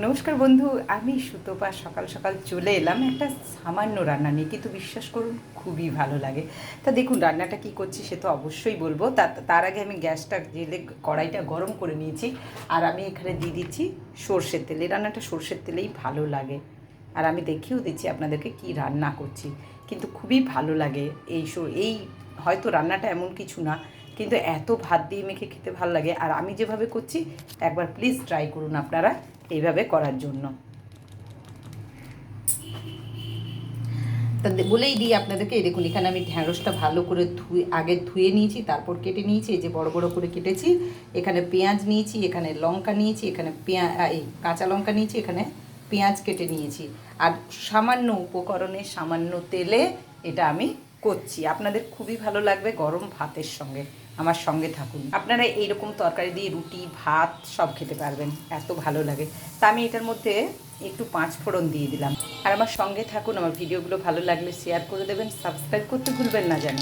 নমস্কার বন্ধু, আমি সুতপা। সকাল সকাল চলে এলাম একটা সামান্য রান্না নিয়ে। কিন্তু বিশ্বাস করুন, খুবই ভালো লাগে। তা দেখুন, রান্নাটা কি করছি সে তো অবশ্যই বলব। তা- তার আগে আমি গ্যাসটা, জেলে কড়াইটা গরম করে নিয়েছি। আর আমি এখানে দিয়ে দিচ্ছি সর্ষের তেল। এই রান্নাটা সর্ষের তেলেই ভালো লাগে। আর আমি দেখিয়েও দিচ্ছি আপনাদেরকে কি রান্না করছি। কিন্তু খুবই ভালো লাগে এই এই হয়তো রান্নাটা এমন কিছু না, কিন্তু এত ভাত দিয়ে মেখে খেতে ভালো লাগে। আর আমি যেভাবে করছি, একবার প্লিজ ট্রাই করুন আপনারা। এইভাবে করার জন্য। তা বলেই দিই আপনাদেরকে, এই দেখুন, এখানে আমি ঢ্যাঁড়সটা ভালো করে ধুয়ে, আগে ধুয়ে নিয়েছি, তারপর কেটে নিয়েছি, এই যে বড় বড় করে কেটেছি। এখানে পেঁয়াজ নিয়েছি, এখানে লঙ্কা নিয়েছি, এখানে পেঁয়া এই কাঁচা লঙ্কা নিয়েছি, এখানে পেঁয়াজ কেটে নিয়েছি। আর সামান্য উপকরণে সামান্য তেলে এটা আমি করছি। আপনাদের খুবই ভালো লাগবে গরম ভাতের সঙ্গে। আমার সঙ্গে থাকুন। আপনারা এইরকম তরকারি দিয়ে রুটি, ভাত সব খেতে পারবেন। এত ভালো লাগে। তা আমি এটার মধ্যে একটু পাঁচ ফোড়ন দিয়ে দিলাম। আর আমার সঙ্গে থাকুন, আমার ভিডিওগুলো ভালো লাগলে শেয়ার করে দেবেন সাবস্ক্রাইব করতে ভুলবেন না যেন।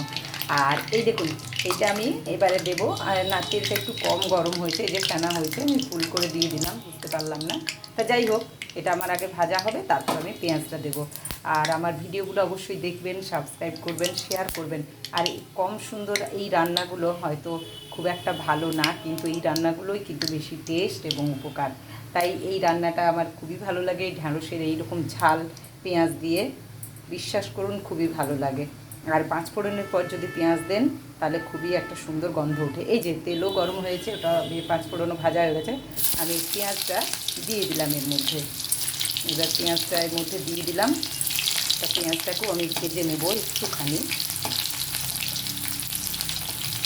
আর এই দেখুন, এইটা আমি এবারে দেবো। আর না তেলটা একটু কম গরম হয়েছে, এই যে ফেনা হয়েছে, আমি ফুল করে দিয়ে দিলাম, বুঝতে পারলাম না। তা যাই হোক, এটা আমার আগে ভাজা হবে, তারপর আমি পেঁয়াজটা দেবো। আর আমার ভিডিওগুলো অবশ্যই দেখবেন সাবস্ক্রাইব করবেন শেয়ার করবেন। আর কম সুন্দর এই রান্নাগুলো হয়তো খুব একটা ভালো না, কিন্তু এই রান্নাগুলোই কিন্তু বেশি টেস্ট এবং উপকার। তাই এই রান্নাটা আমার খুবই ভালো লাগে, এই ঢ্যাঁড়সের এইরকম ঝাল পেঁয়াজ দিয়ে। বিশ্বাস করুন, খুবই ভালো লাগে। আর পাঁচ ফোড়নের পর যদি পেঁয়াজ দেন, তাহলে খুবই একটা সুন্দর গন্ধ ওঠে। এই যে তেলও গরম হয়েছে, ওটা পাঁচ ফোড়নও ভাজা হয়ে গেছে। আমি পেঁয়াজটা দিয়ে দিলাম এর মধ্যে। এবার পেঁয়াজটা এর মধ্যে দিয়ে দিলাম। তা পেঁয়াজটাকেও আমি ভেজে নেব একটুখানি।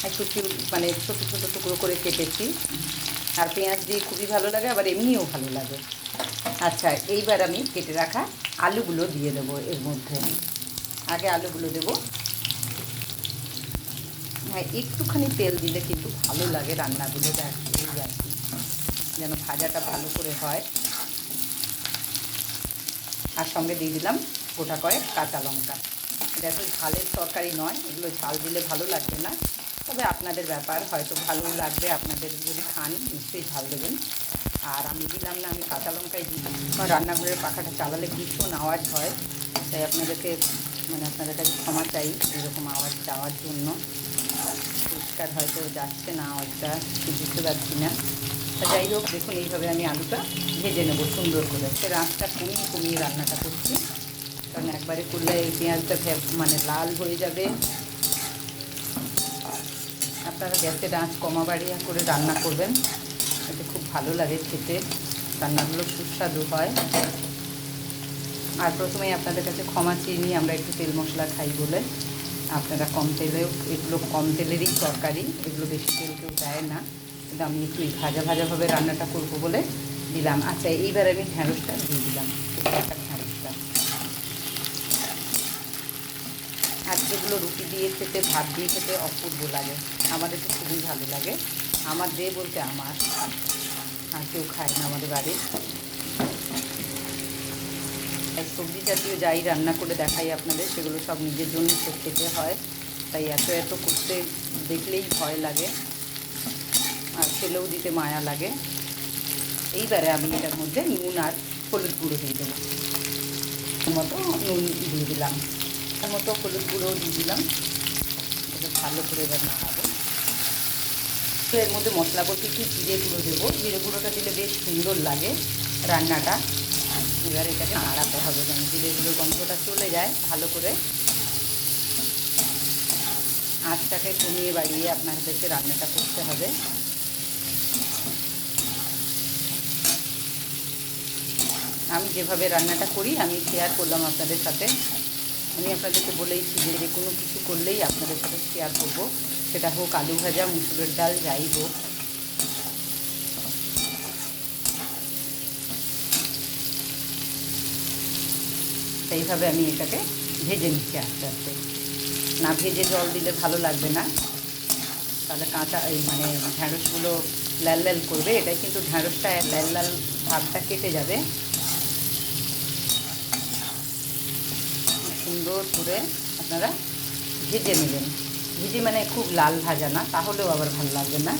একটু মানে ছোটো ছোটো টুকরো করে কেটেছি। আর পেঁয়াজ দিয়ে খুবই ভালো লাগে, আবার এমনিও ভালো লাগে। আচ্ছা এইবার আমি কেটে রাখা আলুগুলো দিয়ে দেবো এর মধ্যে। আগে আলুগুলো দেবো। হ্যাঁ একটুখানি তেল দিলে কিন্তু ভালো লাগে রান্নাগুলো, দেখ যেন ভাজাটা ভালো করে হয়। আর সঙ্গে দিয়ে দিলাম গোটা কয়েক কাঁচা লঙ্কা। এটা তো ঝালের তরকারি নয়, এগুলো ঝাল দিলে ভালো লাগবে না। তবে আপনাদের ব্যাপার, হয়তো ভালো লাগবে, আপনাদের যদি খান, নিশ্চয়ই ঝাল দেবেন। আর আমি দিলাম না, আমি কাঁচা লঙ্কাই দিই। কারণ রান্নাঘরের পাখাটা চালালে ভীষণ আওয়াজ হয়, তাই আপনাদেরকে মানে আপনাদের কাছে ক্ষমা চাই এরকম আওয়াজ যাওয়ার জন্য। পরিষ্কার হয়তো যাচ্ছে না, আওয়াজটা, বুঝতে পারছি না। তা যাই হোক, দেখুন, এইভাবে আমি আলুটা ভেজে নেব সুন্দর করে। সে আঁচটা কমিয়ে কমিয়ে রান্নাটা করছি। কারণ একবারে করলে এই পেঁয়াজটা মানে লাল হয়ে যাবে। আপনারা গ্যাসের আঁচ কমা বাড়িয়া করে রান্না করবেন। এতে খুব ভালো লাগে খেতে। রান্নাগুলো সুস্বাদু হয়। আর প্রথমেই আপনাদের কাছে ক্ষমা চেয়ে নিই, আমরা একটু তেল মশলা খাই বলে। আপনারা কম তেলেও এগুলো কম তেলেরই তরকারি, এগুলো বেশি তেল কেউ দেয় না। কিন্তু আমি একটু ভাজা ভাজাভাবে রান্নাটা করব বলে দিলাম। আচ্ছা এইবার আমি ঢ্যাঁড়সটা দিয়ে দিলাম। ঢ্যাঁড়সটা। আর যেগুলো রুটি দিয়ে খেতে, ভাত দিয়ে খেতে অপূর্ব লাগে। আমাদের তো খুবই ভালো লাগে। আমার দে বলতে আমার। আর কেউ খায় না আমাদের বাড়ির। সবজি জাতীয় যাই রান্না করে দেখাই আপনাদের, সেগুলো সব নিজের জন্য খেতে হয়। তাই এত এত করতে দেখলেই ভয় লাগে। ফেলেও দিতে মায়া লাগে। এইবারে আমি এটার মধ্যে নুন আর হলুদ গুঁড়ো দিয়ে দেবো। মতো নুন দিয়ে দিলাম। তার মতো হলুদ গুঁড়ো দিয়ে দিলাম। ভালো করে এবার নাড়াবো। তো এর মধ্যে মশলা বলতে একটু জিরে গুঁড়ো দেবো। জিরে গুঁড়োটা দিলে বেশ সুন্দর লাগে রান্নাটা। এবার এটাকে নাড়াতে হবে যেন জিরে গুঁড়োর গন্ধটা চলে যায় ভালো করে। আঁচটাকে কমিয়ে বাড়িয়ে আপনাদেরকে রান্নাটা করতে হবে। আমি যেভাবে রান্নাটা করি, আমি শেয়ার করলাম আপনাদের সাথে। আমি আপনাদেরকে বলেইছি যে যে কোনো কিছু করলেই আপনাদের সাথে শেয়ার করব। সেটা হোক আলু ভাজা, মুসুরের ডাল, যাই হোক। সেইভাবে আমি এটাকে ভেজে নিচ্ছি আস্তে আস্তে। না ভেজে জল দিলে ভালো লাগবে না। তাহলে কাঁচা, এই মানে ঢ্যাঁড়সগুলো লাল লাল করবে। এটাই কিন্তু ঢ্যাঁড়সটা লাল লাল ভাবটা কেটে যাবে। সুন্দর করে আপনারা ভেজে নেবেন। ভেজে মানে খুব লাল ভাজা না, তাহলেও আবার ভালো লাগবে না।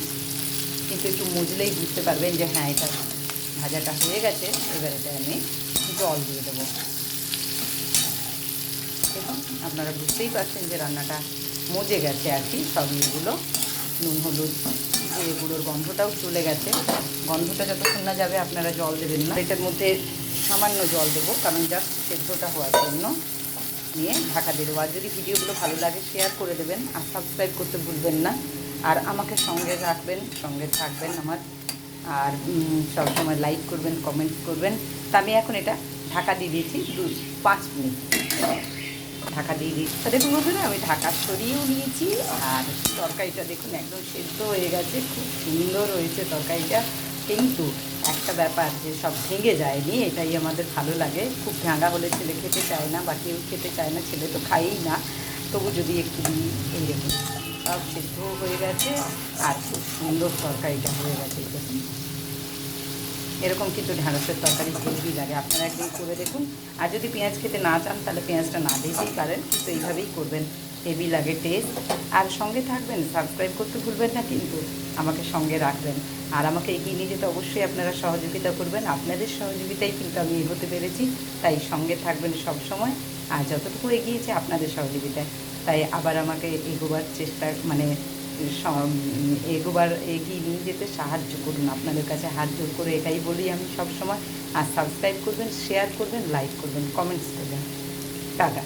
কিন্তু একটু মজলেই বুঝতে পারবেন যে হ্যাঁ এটা ভাজাটা হয়ে গেছে, এবার এটা আমি জল দিয়ে দেবো। দেখুন, আপনারা বুঝতেই পারছেন যে রান্নাটা মজে গেছে আর কি, সব ইয়েগুলো নুন, হলুদ গুঁড়োর গন্ধটাও চলে গেছে। গন্ধটা যতক্ষণ না যাবে, আপনারা জল দেবেন না। এটার মধ্যে সামান্য জল দেবো, কারণ জাস্ট সেদ্ধটা হওয়ার জন্য। নিয়ে ঢাকা দিয়ে দেবো। আর যদি ভিডিওগুলো ভালো লাগে শেয়ার করে দেবেন আর সাবস্ক্রাইব করতে ভুলবেন না। আর আমাকে সঙ্গে রাখবেন সঙ্গে থাকবেন আমার। আর সবসময় লাইক করবেন কমেন্ট করবেন। তা আমি এখন এটা ঢাকা দিয়ে দিয়েছি দু, পাঁচ মিনিট। ঢাকা দিয়ে দিয়েছি। দেখুন বন্ধুরা, আমি ঢাকা সরিয়েও নিয়েছি। আর তরকারিটা দেখুন একদম সেদ্ধ হয়ে গেছে। খুব সুন্দর হয়েছে তরকারিটা। কিন্তু একটা ব্যাপার যে সব ভেঙে যায়নি, এটাই আমাদের ভালো লাগে। খুব ভাঙা হলে ছেলে খেতে চায় না বা কেউ খেতে চায় না, ছেলে তো খাইই না। তবু যদি একটু দিই এই দেখুন সব সেদ্ধ হয়ে গেছে আর খুব সুন্দর তরকারিটা হয়ে গেছে দেখুন। এরকম কিন্তু ঢ্যাঁড়সের তরকারি হেভি লাগে। আপনারা একদিন করে দেখুন। আর যদি পেঁয়াজ খেতে না চান, তাহলে পেঁয়াজটা না দিতেই পারেন। কিন্তু এইভাবেই করবেন। হেভি লাগে টেস্ট আর সঙ্গে থাকবেন সাবস্ক্রাইব করতে ভুলবেন না, কিন্তু আমাকে সঙ্গে রাখবেন। আর আমাকে এগিয়ে নিয়ে যেতে অবশ্যই আপনারা সহযোগিতা করবেন। আপনাদের সহযোগিতাই কিন্তু আমি এগোতে পেরেছি, তাই সঙ্গে থাকবেন সব সময়। আর যতটুকু এগিয়েছে আপনাদের সহযোগিতায়। তাই আবার আমাকে এগোবার চেষ্টা মানে এগোবার এগিয়ে নিয়ে যেতে সাহায্য করুন। আপনাদের কাছে হাত জোর করে এটাই বলি আমি সব সময়। আর সাবস্ক্রাইব করবেন শেয়ার করবেন লাইক করবেন কমেন্টস করবেন। টাটা।